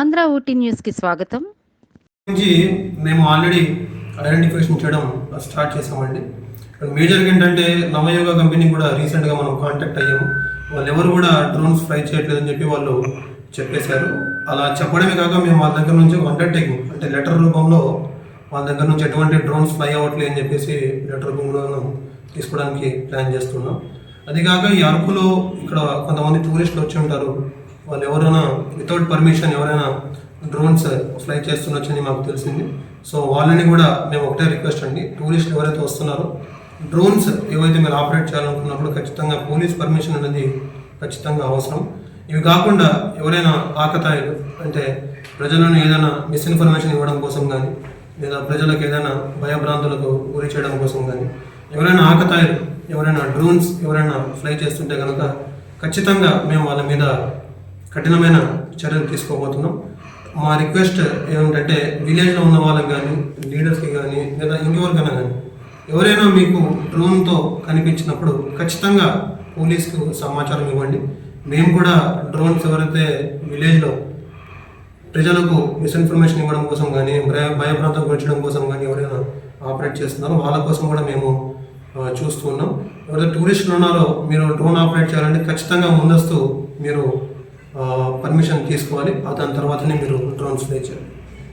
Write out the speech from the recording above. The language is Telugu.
ఆంధ్ర ఊటీ న్యూస్కి స్వాగతం. నుంచి మేము ఆల్రెడీ ఐడెంటిఫికేషన్ చేయడం స్టార్ట్ చేసామండి ఇక్కడ మేజర్గా ఏంటంటే నవయోగ కంపెనీ కూడా రీసెంట్గా మనం కాంటాక్ట్ అయ్యాము. వాళ్ళు ఎవరు కూడా డ్రోన్స్ ఫ్లై చేయట్లేదని చెప్పి వాళ్ళు చెప్పేశారు. అలా చెప్పడమే కాక మేము వాళ్ళ దగ్గర నుంచి అండర్టేకింగ్ అంటే లెటర్ రూపంలో వాళ్ళ దగ్గర నుంచి ఎటువంటి డ్రోన్స్ ఫ్లై అవ్వట్లేదు అని చెప్పేసి లెటర్ రూపంలో తీసుకోవడానికి ప్లాన్ చేస్తున్నాం. అది కాక ఈ అరకులో ఇక్కడ కొంతమంది టూరిస్టులు వచ్చి ఉంటారు. వాళ్ళు ఎవరైనా వితౌట్ పర్మిషన్ ఎవరైనా డ్రోన్స్ ఫ్లై చేస్తున్నచ్చని మాకు తెలిసింది. సో వాళ్ళని కూడా మేము ఒకటే రిక్వెస్ట్ అండి. టూరిస్టులు ఎవరైతే వస్తున్నారో డ్రోన్స్ ఏవైతే మీరు ఆపరేట్ చేయాలనుకున్నప్పుడు ఖచ్చితంగా పోలీస్ పర్మిషన్ అనేది ఖచ్చితంగా అవసరం. ఇవి కాకుండా ఎవరైనా ఆకతాయిలు అంటే ప్రజలను ఏదైనా మిస్ఇన్ఫర్మేషన్ ఇవ్వడం కోసం కానీ లేదా ప్రజలకు ఏదైనా భయభ్రాంతులకు గురి చేయడం కోసం కానీ ఎవరైనా ఆకతాయిలు ఎవరైనా డ్రోన్స్ ఎవరైనా ఫ్లై చేస్తుంటే కనుక ఖచ్చితంగా మేము వాళ్ళ మీద కఠినమైన చర్యలు తీసుకోబోతున్నాం. మా రిక్వెస్ట్ ఏమిటంటే విలేజ్లో ఉన్న వాళ్ళకి కానీ లీడర్స్కి కానీ లేదా ఇంకెవరికైనా కానీ ఎవరైనా మీకు డ్రోన్తో కనిపించినప్పుడు ఖచ్చితంగా పోలీస్కు సమాచారం ఇవ్వండి. మేము కూడా డ్రోన్స్ ఎవరైతే విలేజ్లో ప్రజలకు మిస్ఇన్ఫర్మేషన్ ఇవ్వడం కోసం కానీ భయ భయప్రాంతం గురించడం కోసం కానీ ఎవరైనా ఆపరేట్ చేస్తున్నారో వాళ్ళ కోసం కూడా మేము చూస్తూ చూస్తున్నాం ఎవరైతే టూరిస్టులు ఉన్నారో మీరు డ్రోన్ ఆపరేట్ చేయాలంటే ఖచ్చితంగా ముందస్తు మీరు పర్మిషన్ తీసుకోవాలి. దాని తర్వాతనే మీరు డ్రోన్స్ ఫ్లై చేయాలి.